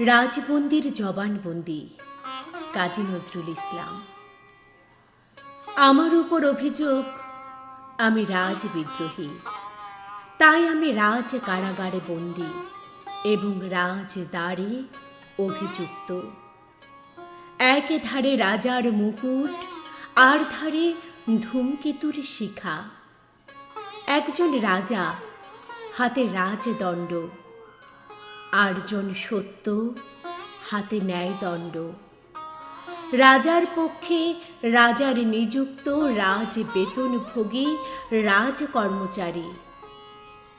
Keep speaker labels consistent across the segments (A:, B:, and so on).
A: রাজবন্দির জবানবন্দি কাজী নজরুল ইসলাম। আমার উপর অভিযোগ, আমি রাজ বিদ্রোহী। তাই আমি রাজ কারাগারে বন্দি এবং রাজ দ্বারে অভিযুক্ত। এক ধারে রাজার মুকুট, আর ধারে ধূমকেতুর শিখা। একজন রাজা, হাতে রাজদণ্ড। আটজন সত্য, হাতে ন্যায়দণ্ড রাজার পক্ষে রাজার নিযুক্ত রাজ বেতনভোগী রাজ কর্মচারী।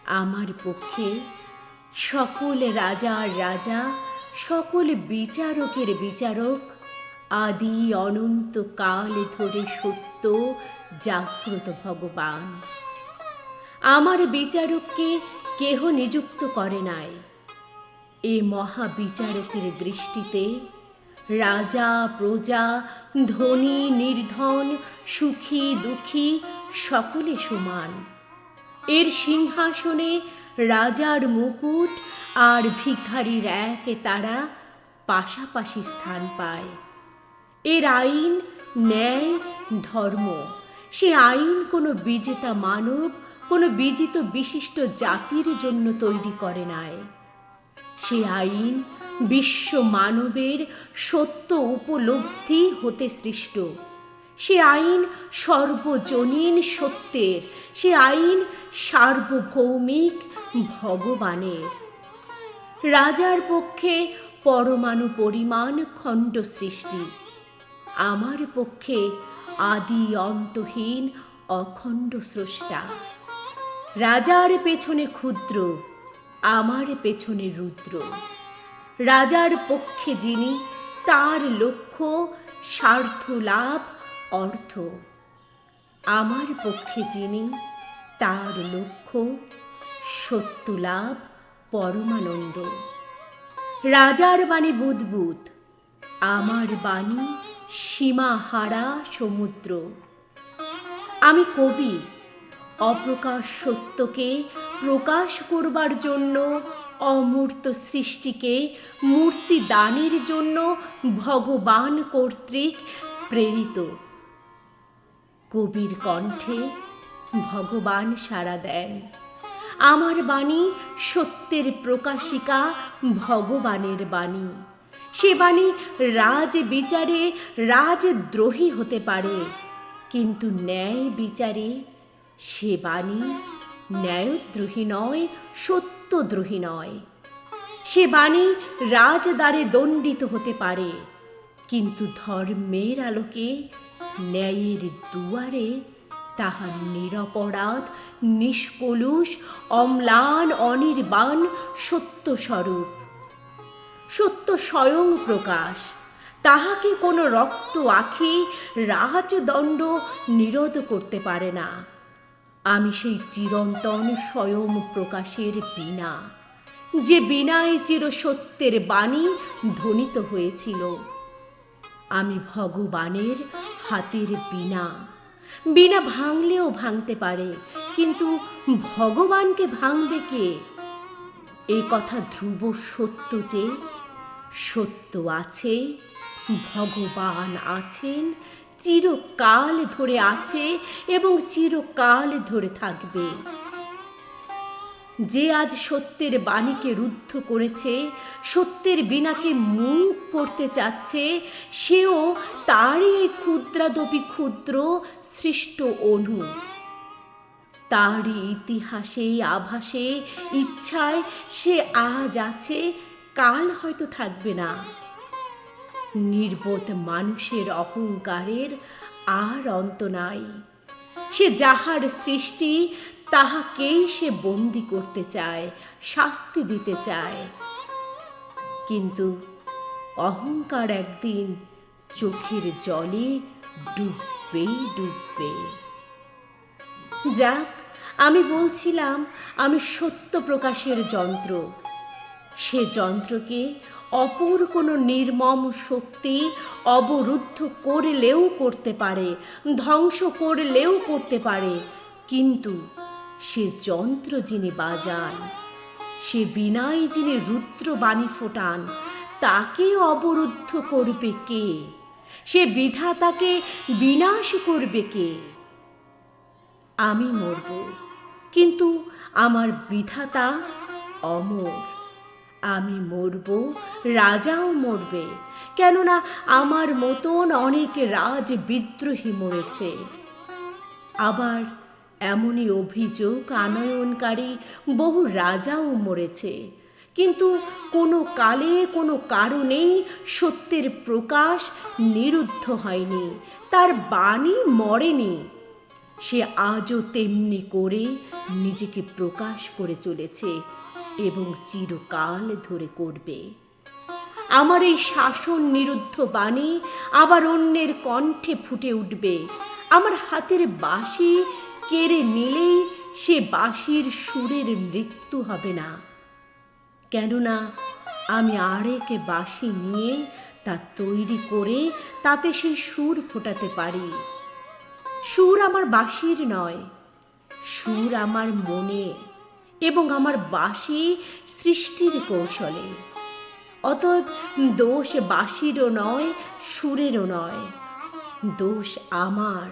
A: আমার পক্ষে সকল রাজার রাজা, সকল বিচারকের বিচারক আদি অনন্ত কাল ধরে সত্য, জাগ্রত ভগবান। আমার বিচারককে কেহ নিযুক্ত করে নাই। এ মহাবিচারকের দৃষ্টিতে রাজা, প্রজা, ধনী, নির্ধন, সুখী, দুঃখী সকলে সমান। এর সিংহাসনে রাজার মুকুট আর ভিখারির এক তারা পাশাপাশি স্থান পায়। এর আইন ন্যায়, ধর্ম। সে আইন কোনো বিজেতা মানব, কোনো বিজিত বিশিষ্ট জাতির জন্য তৈরি করে নাই। সে আইন বিশ্ব মানবের সত্য উপলব্ধি হতে সৃষ্ট। সে আইন সর্বজনীন সত্যের, সে আইন সার্বভৌমিক ভগবানের। রাজার পক্ষে পরমাণু পরিমাণ খণ্ড সৃষ্টি। আমার পক্ষে আদি অন্তহীন অখণ্ড স্রষ্টা। রাজার পেছনে ক্ষুদ্র আমার পেছনে রুদ্র। রাজার পক্ষে যিনি, তার লক্ষ্য স্বার্থ লাভ, অর্থ। আমার পক্ষে যিনি, তার লক্ষ্য সত্য লাভ, পরমানন্দ। রাজার বাণী বুদবুদ, আমার বাণী সীমাহারা সমুদ্র। আমি কবি, অপ্রকাশ সত্যকে প্রকাশ করবার জন্য, অমূর্ত সৃষ্টিকে মূর্তি দানের জন্য ভগবান কর্তৃক প্রেরিত। কবির কণ্ঠে ভগবান সাড়া দেন। আমার বাণী সত্যের প্রকাশিকা, ভগবানের বাণী। সে বাণী রাজ বিচারে রাজদ্রোহী হতে পারে, কিন্তু ন্যায় বিচারে সে বাণী ন্যায়দ্রোহী নয় সত্যদ্রোহী নয়। সে বাণী রাজদ্বারে দণ্ডিত হতে পারে, কিন্তু ধর্মের আলোকে, ন্যায়ের দুয়ারে তাহার নিরপরাধ, নিষ্কলুষ, অম্লান, অনির্বাণ সত্যস্বরূপ। সত্য স্বয়ং প্রকাশ, তাহাকে কোনো রক্ত আখি, রাজদণ্ড নিরোধ করতে পারে না। আমি সেই চিরন্তন স্বয়ং প্রকাশের বীণা, যে বীণায় চির সত্যের বাণী ধ্বনিত হয়েছিল। আমি ভগবানের হাতের বীণা বীণা ভাঙলেও ভাঙতে পারে, কিন্তু ভগবানকে ভাঙবে কে? এই কথা ধ্রুব সত্য যে, সত্য আছে, ভগবান আছেন চিরকাল ধরে আছে এবং চিরকাল ধরে থাকবে। যে আজ সত্যের বাণীকে রুদ্ধ করেছে, সত্যের বিনাকে মুখ করতে চাচ্ছে, সেও তারই এই ক্ষুদ্রাদপি ক্ষুদ্র সৃষ্ট অনু। তারই ইতিহাসে আভাসে, ইচ্ছায় সে আজ আছে, কাল হয়তো থাকবে না। নির্বোধ মানুষের অহংকারের আর অন্ত নাই। সে যাহার সৃষ্টি, তাহাকেই সে বন্দি করতে চায়, শাস্তি দিতে চায়। কিন্তু অহংকার একদিন চোখের জলে ডুববেই ডুববে। যাক, আমি বলছিলাম, আমি সত্য প্রকাশের যন্ত্র। সে যন্ত্রকে অপর কোনো নির্মম শক্তি অবরুদ্ধ করলেও করতে পারে, ধ্বংস করলেও করতে পারে। কিন্তু সে যন্ত্র যিনি বাজান, সে বিনায় যিনি রুদ্র বাণী ফোটান, তাকে অবরুদ্ধ করবে কে? সে বিধাতাকে বিনাশ করবে কে? আমি মরব, কিন্তু আমার বিধাতা অমর। আমি মরব, রাজাও মরবে। কেননা আমার মতন অনেক রাজ বিদ্রোহী মরেছে। আবার এমনই অভিযোগ আনয়নকারী বহু রাজাও মরেছে। কিন্তু কোনো কালে কোনো কারণেই সত্যের প্রকাশ নিরুদ্ধ হয়নি, তার বাণী মরেনি। সে আজও তেমনি করে নিজেকে প্রকাশ করে চলেছে। এবং চিরকাল ধরে করবে। আমার এই শাসন নিরুদ্ধ বাণী আবার অন্যের কণ্ঠে ফুটে উঠবে। আমার হাতের বাঁশি কেড়ে নিলেই সে বাঁশির সুরের মৃত্যু হবে না। কেননা আমি আরেক বাঁশি নিয়ে তা তৈরি করে তাতে সেই সুর ফোটাতে পারি। সুর আমার বাঁশির নয়, সুর আমার মনে। এবং আমার বাসি সৃষ্টির কৌশলে। অতএব দোষ বাসিরও নয়, সুরেরও নয়। দোষ আমার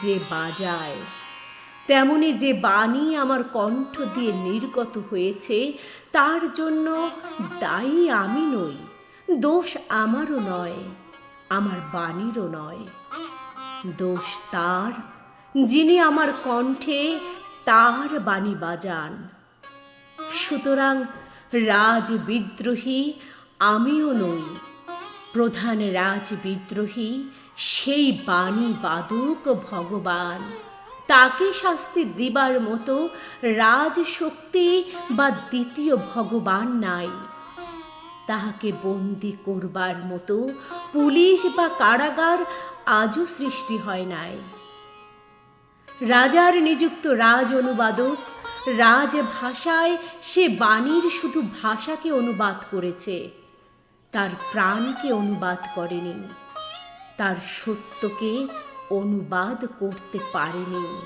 A: যে বাজায়। তেমনি যে বাণী আমার কণ্ঠ দিয়ে নির্গত হয়েছে, তার জন্য দায়ী আমি নই। দোষ আমারও নয়, আমার বাণীরও নয়। দোষ তার, যিনি আমার কণ্ঠে তার বাণী বাজান। সুতরাং রাজ বিদ্রোহী আমিও নই, প্রধান রাজ বিদ্রোহী সেই বাণী বাদক ভগবান। তাকে শাস্তি দিবার মতো রাজশক্তি বা দ্বিতীয় ভগবান নাই। তাহাকে বন্দি করবার মতো পুলিশ বা কারাগার আজও সৃষ্টি হয় নাই। রাজার নিযুক্ত রাজ অনুবাদক। রাজ ভাষায় সে বাণীর শুধু ভাষাকে অনুবাদ করেছে। তার প্রাণকে অনুবাদ করেনি। তার সত্যকে অনুবাদ করতে পারেনি।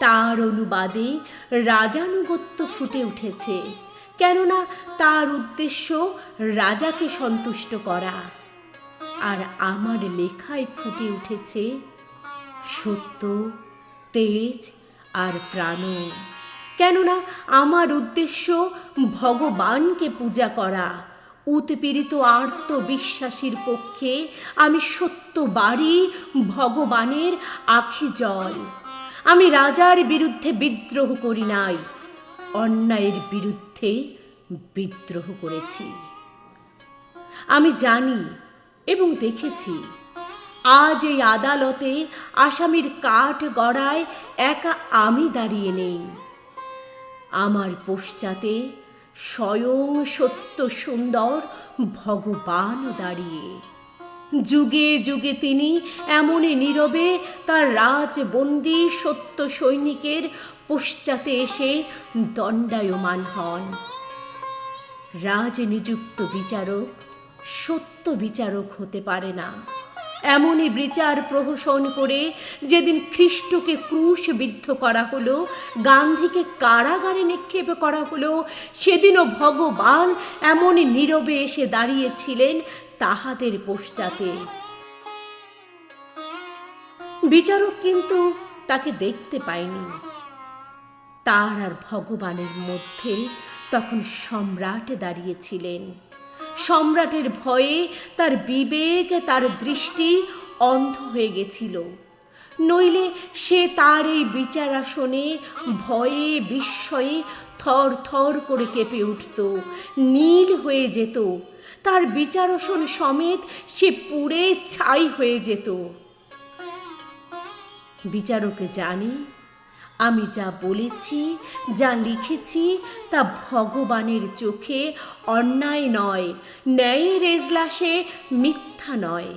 A: তার অনুবাদে রাজানুগত্য ফুটে উঠেছে। কেননা তার উদ্দেশ্য রাজাকে সন্তুষ্ট করা। আর আমার লেখায় ফুটে উঠেছে সত্য তেজ আর প্রাণ। কেননা আমার উদ্দেশ্য ভগবানকে পূজা করা। উৎপীড়িত আর্ত বিশ্বাসীর পক্ষে আমি সত্য বাড়ি ভগবানের আখি জল। আমি রাজার বিরুদ্ধে বিদ্রোহ করি নাই, অন্যায়ের বিরুদ্ধে বিদ্রোহ করেছি। আমি জানি এবং দেখেছি আজ এই আদালতে আসামির কাঠ গড়ায় একা আমি দাঁড়িয়ে নেই। আমার পশ্চাতে স্বয়ং সত্য সুন্দর ভগবান দাঁড়িয়ে। যুগে যুগে তিনি এমনই নীরবে তার রাজবন্দি সত্য সৈনিকের পশ্চাতে এসে দণ্ডায়মান হন। রাজনিযুক্ত বিচারক সত্য বিচারক হতে পারে না। এমনই বিচার প্রহসন করে যেদিন খ্রিস্টকে ক্রুশবিদ্ধ করা হলো, গান্ধীকে কারাগারে নিক্ষেপ করা হলো, সেদিনও ভগবান এমনই নীরবে এসে দাঁড়িয়েছিলেন তাহাদের পশ্চাতে। বিচারক কিন্তু তাকে দেখতে পায়নি। তার আর ভগবানের মধ্যে তখন সম্রাট দাঁড়িয়েছিলেন। সম্রাটের ভয়ে তার বিবেক, তার দৃষ্টি অন্ধ হয়ে গেছিল। নইলে সে তার এই বিচারাসনে ভয়ে, বিস্ময়ে থর থর করে কেঁপে উঠত, নীল হয়ে যেত। তার বিচারসন সমেত সে পুড়ে ছাই হয়ে যেত। বিচারকে জানি আমি যা বলেছি, যা লিখেছি, তা ভগবানের চোখে অন্যায় নয়, ন্যায়ের এজলাসে মিথ্যা নয়।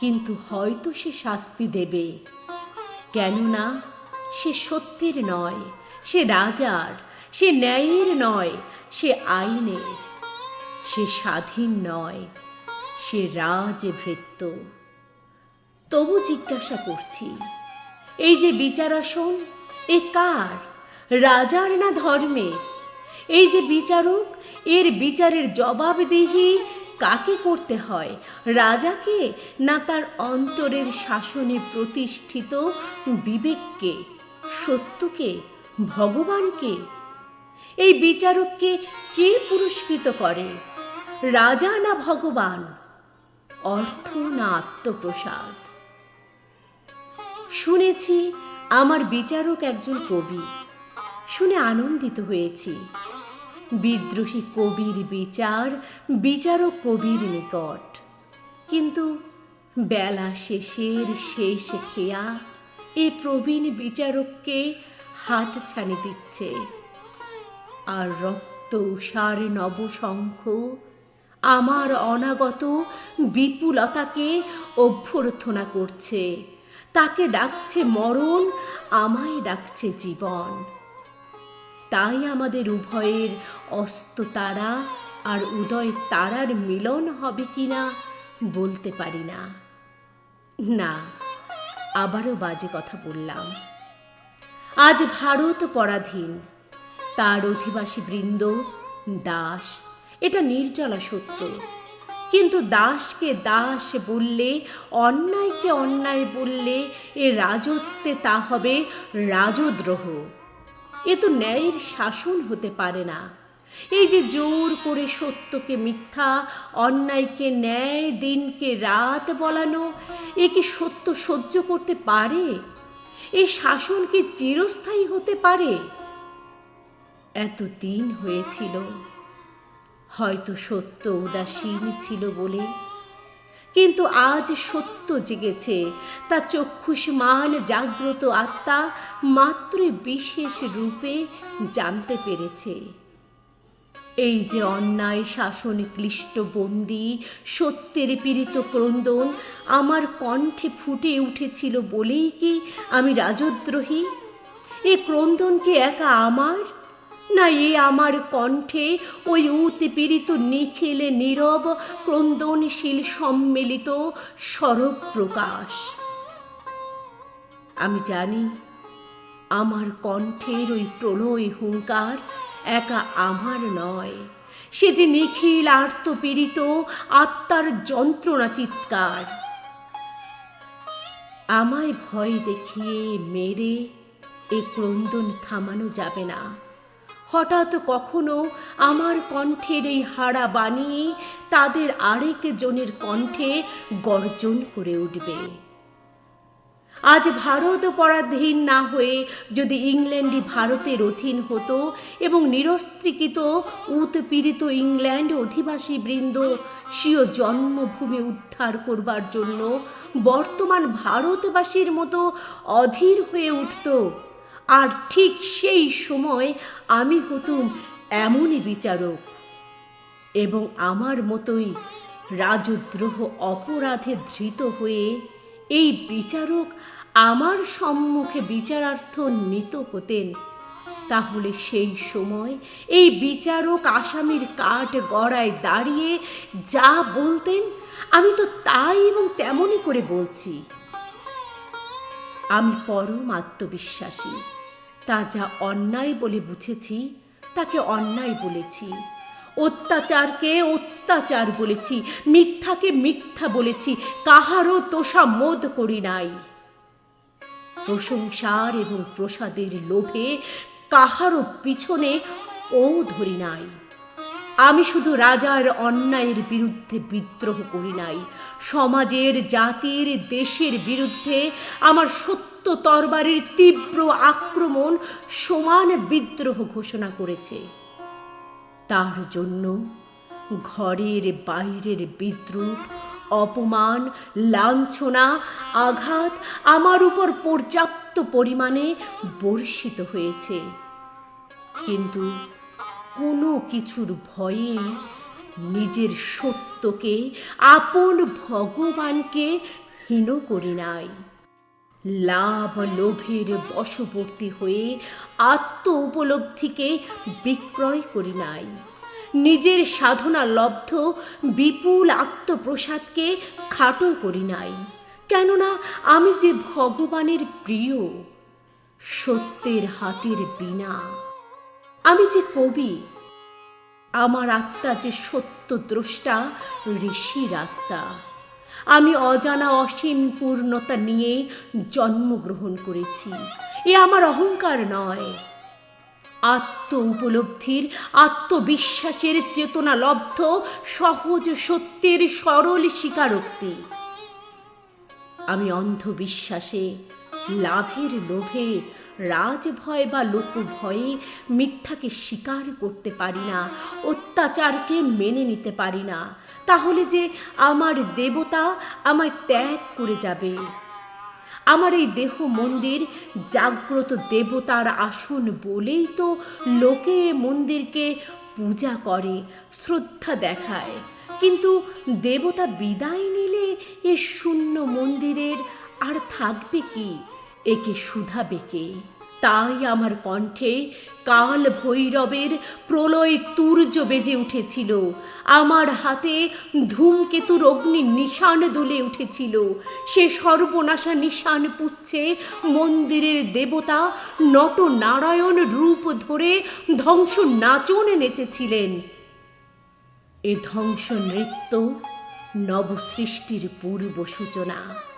A: কিন্তু হয়তো সে শাস্তি দেবে। কেননা সে সত্যের নয়, সে রাজার, সে ন্যায়ের নয়, সে আইনের। সে স্বাধীন নয়, সে রাজভৃত্য। তবু জিজ্ঞাসা করছি এই যে বিচারাসন, এ কার? রাজার না ধর্মের? এই যে বিচারক, এর বিচারের জবাবদিহি কাকে করতে হয়? রাজাকে না তার অন্তরের শাসনে প্রতিষ্ঠিত বিবেককে, সত্যকে, ভগবানকে? এই বিচারককে কে পুরস্কৃত করে? রাজা না ভগবান? অর্থ না আত্মপ্রসাদ? শুনেছি আমার বিচারক একজন কবি। শুনে আনন্দিত হয়েছি। বিদ্রোহী কবির বিচার বিচারক কবির নিকট। কিন্তু বেলা শেষের শেষ খেয়া এ প্রবীণ বিচারককে হাত ছানি দিচ্ছে। আর রক্ত উষার নবশঙ্খ আমার অনাগত বিপুলতাকে অভ্যর্থনা করছে। তাকে ডাকছে মরণ, আমায় ডাকছে জীবন। তাই আমাদের উভয়ের অস্ত তারা আর উদয় তারার মিলন হবে কিনা বলতে পারি না। না, আবারও বাজে কথা বললাম। আজ ভারত পরাধীন, তার অধিবাসী বৃন্দ, দাস, এটা নির্জলা সত্য। কিন্তু দাসকে দাস বললে, অন্যায়কে অন্যায় বললে এ রাজত্বে তা হবে রাজদ্রোহ। এ তো ন্যায়ের শাসন হতে পারে না। এই যে জোর করে সত্যকে মিথ্যা, অন্যায়কে ন্যায়, দিনকে রাত বলানো, এ কি সত্য সহ্য করতে পারে? এই শাসন কি চিরস্থায়ী হতে পারে? এত দিন হয়েছিল। হয়তো সত্য উদাসীন ছিল বলে। কিন্তু আজ সত্য জেগেছে। তা চক্ষুষ্মান জাগ্রত আত্মা মাত্র বিশেষ রূপে জানতে পেরেছে। এই যে অন্যায় শাসন ক্লিষ্ট বন্দি, সত্যের পীড়িত ক্রন্দন আমার কণ্ঠে ফুটে উঠেছিল বলেই কি আমি রাজদ্রোহী? এ ক্রন্দন কি একা আমার না এ আমার কণ্ঠে। ওই উৎপীড়িত, নিখিলে, নীরব, ক্রন্দনশীল, সম্মিলিত স্বরূপ প্রকাশ। আমি জানি আমার কণ্ঠের ওই প্রণয় হুঙ্কার একা আমার নয়। সে যে নিখিল, আর্তপীড়িত, আত্মার যন্ত্রণা চিৎকার। আমায় ভয় দেখিয়ে মেরে এ ক্রন্দন থামানো যাবে না। হঠাৎ কখনো আমার কণ্ঠের এই হাড়া বানিয়ে তাদের আরেক জনের কণ্ঠে গর্জন করে উঠবে। আজ ভারত পরাধীন না হয়ে যদি ইংল্যান্ডই ভারতের অধীন হতো এবং নিরস্ত্রীকৃত, উৎপীড়িত ইংল্যান্ড অধিবাসী বৃন্দ স্বীয় জন্মভূমি উদ্ধার করবার জন্য বর্তমান ভারতবাসীর মতো অধীর হয়ে উঠত আর ঠিক সেই সময় আমি হতুম এমনই বিচারক। এবং আমার মতোই রাজদ্রোহ অপরাধে ধৃত হয়ে এই বিচারক আমার সম্মুখে বিচারার্থ নিত হতেন। তাহলে সেই সময় এই বিচারক আসামির কাঠ গড়ায় দাঁড়িয়ে যা বলতেন, আমি তো তাই এবং তেমনই করে বলছি। আমি পরম আত্মবিশ্বাসী। তা যা অন্যায় বলে বুঝেছি, তাকে অন্যায় বলেছি। অত্যাচারকে অত্যাচার বলেছি, মিথ্যাকে মিথ্যা বলেছি, কাহারও তোষা মোদ করি নাই। প্রশংসার এবং প্রসাদের লোভে কাহারও পিছনে ও ধরি নাই। আমি শুধু রাজার অন্যায়ের বিরুদ্ধে বিদ্রোহ করি নাই। সমাজের, জাতির, দেশের বিরুদ্ধে আমার সত্য তরবারির তীব্র আক্রমণ সমান বিদ্রোহ ঘোষণা করেছে। তার জন্য ঘরের বাইরের বিদ্রুপ, অপমান, লাঞ্ছনা, আঘাত আমার উপর পর্যাপ্ত পরিমাণে বর্ষিত হয়েছে। কিন্তু কোনো কিছুর ভয়ে নিজের সত্যকে, আপন ভগবানকে হীন করি নাই। লাভ লোভের বশবর্তী হয়ে আত্ম উপলব্ধিকে বিক্রয় করি নাই। নিজের সাধনা লব্ধ বিপুল আত্মপ্রসাদকে খাটো করি নাই। কেননা আমি যে ভগবানের প্রিয়, সত্যের হাতের বিনা আমি যে কবি, আমার আত্মা যে সত্য দ্রষ্টা, ঋষির আত্মা। আমি অজানা অসীম পূর্ণতা নিয়ে জন্মগ্রহণ করেছি। এ আমার অহংকার নয়। আত্ম উপলব্ধির আত্মবিশ্বাসের চেতনা লব্ধ, সহজ সত্যের সরল স্বীকারোক্তি। আমি অন্ধবিশ্বাসে, লাভের লোভে রাজভয় বা লোকভয়ে মিথ্যাকে স্বীকার করতে পারি না, অত্যাচারকে মেনে নিতে পারি না, তাহলে যে আমার দেবতা আমায় ত্যাগ করে যাবে। আমার এই দেহ মন্দির জাগ্রত দেবতার আসন বলেই তো লোকে মন্দিরকে পূজা করে, শ্রদ্ধা দেখায়। কিন্তু দেবতা বিদায় নিলে এ শূন্য মন্দিরের আর থাকবে কি? একে শুধাবে কে তাই আমার কণ্ঠে কাল ভৈরবের প্রলয় তুর্য বেজে উঠেছিল। আমার হাতে ধূমকেতুর অগ্নি নিশান দুলে উঠেছিল। সে সর্বনাশা নিশান পুচ্ছে মন্দিরের দেবতা নট নারায়ণ রূপ ধরে ধ্বংস নাচন নেচেছিলেন। এ ধ্বংস নৃত্য নবসৃষ্টির পূর্ব সূচনা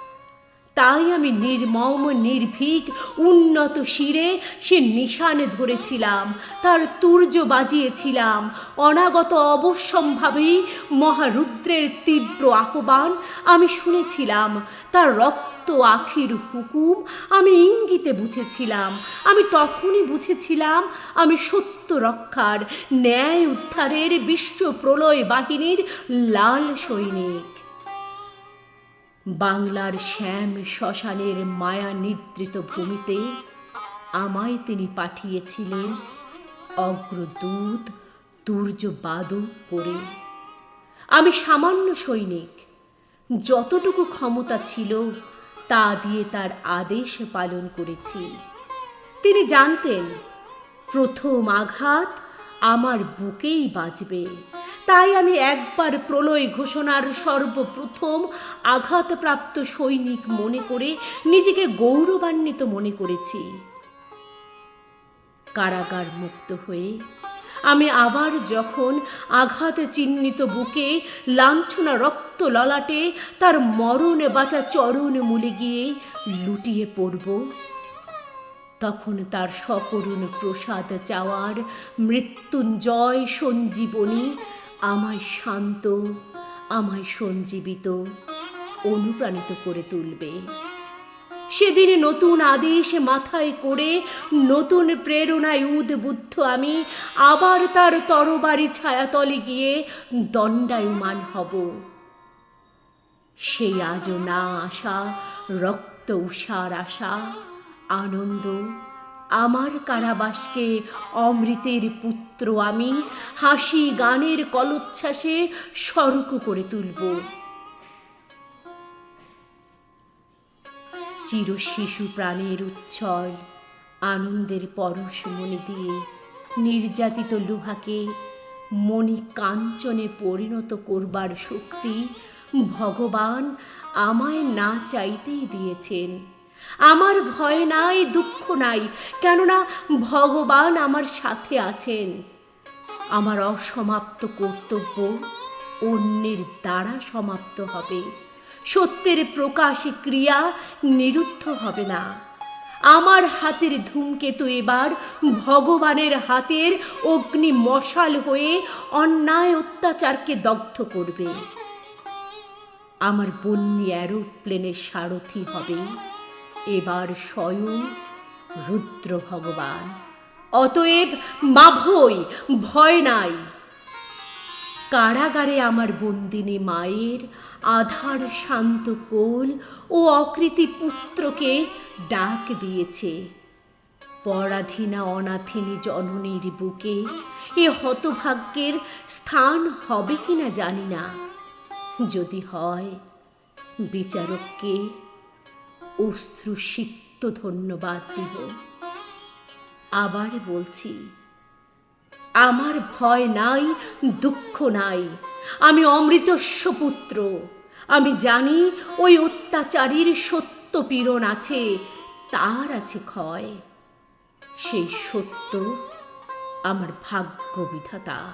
A: তাই আমি নির্মম, নির্ভীক, উন্নত শিরে সে নিশান ধরেছিলাম, তার তুর্য বাজিয়েছিলাম, অনাগত অবশ্যম্ভাবেই মহারুদ্রের তীব্র আহ্বান আমি শুনেছিলাম, তার রক্ত আখির হুকুম আমি ইঙ্গিতে বুঝেছিলাম, আমি তখনই বুঝেছিলাম আমি সত্য রক্ষার ন্যায় উদ্ধারের বিশ্ব প্রলয় বাহিনীর লাল সৈনিক। বাংলার শ্যাম শ্মশানের মায়া নিদ্রিত ভূমিতে আমায় তিনি পাঠিয়েছিলেন অগ্রদূত তুর্য বাদক করে। আমি সামান্য সৈনিক, যতটুকু ক্ষমতা ছিল তা দিয়ে তার আদেশ পালন করেছি। তিনি জানতেন, প্রথম আঘাত আমার বুকেই বাজবে। তাই আমি একবার প্রলয় ঘোষণার সর্বপ্রথম আঘাতপ্রাপ্ত সৈনিক মনে করে নিজেকে গৌরবান্বিত মনে করেছি। কারাগার মুক্ত হয়ে আমি আবার যখন আঘাতে চিহ্নিত বুকে লাঞ্ছনা রক্ত ললাটে তার মরণে বাঁচা চরণ মূলে গিয়ে লুটিয়ে পড়ব, তখন তার সকরুণ প্রসাদ চাওয়ার মৃত্যুঞ্জয় সঞ্জীবনী আমায় শান্ত, আমায় সঞ্জীবিত, অনুপ্রাণিত করে তুলবে। সেদিন নতুন আদেশ মাথায় করে, নতুন প্রেরণায় উদ্বুদ্ধ আমি, আবার তার তরবারি ছায়াতলে গিয়ে দণ্ডায়মান হব। সেই আজও না আসা, রক্ত উষার আশা, আনন্দ, আমার কারাবাসকে অমৃতের পুত্র আমি হাসি গানের কলোচ্ছ্বাসে সরক করে তুলব। চির শিশু প্রাণের উচ্ছল, আনন্দের পরশ মনে দিয়ে নির্যাতিত লুহাকে মণি কাঞ্চনে পরিণত করবার শক্তি ভগবান আমায় না চাইতেই দিয়েছেন। আমার ভয় নাই, দুঃখ নাই, কেননা ভগবান আমার সাথে আছেন। আমার অসমাপ্ত কর্তব্য অন্যের দ্বারা সমাপ্ত হবে। সত্যের প্রকাশে ক্রিয়া নিরুদ্ধ হবে না। আমার হাতের ধূমকেতু এবার ভগবানের হাতের অগ্নি মশাল হয়ে অন্যায় অত্যাচারকে দগ্ধ করবে। আমার বন্যী অ্যারোপ্লেনের সারথি হবে। এবার স্বয়ং রুদ্র ভগবান। অতএব মাভই, ভয় নাই। কারাগারে আমার বন্দিনী মায়ের আধার শান্ত কোল ও অকৃতি পুত্রকে ডাক দিয়েছে। পরাধীনা অনাথিনী জননীর বুকে এ হতভাগ্যের স্থান হবে কিনা জানি না। যদি হয়, বিচারককে অশ্রুসিক্ত ধন্যবাদ দিব। আবার বলছি, আমার ভয় নাই, দুঃখ নাই। আমি অমৃতস্ব পুত্র। আমি জানি ওই অত্যাচারীর সত্য পীড়ন আছে, তার আছে ক্ষয়। সেই সত্য আমার ভাগ্য বিধাতা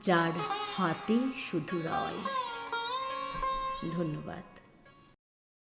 A: যার হাতে শুধু রয়। ধন্যবাদ।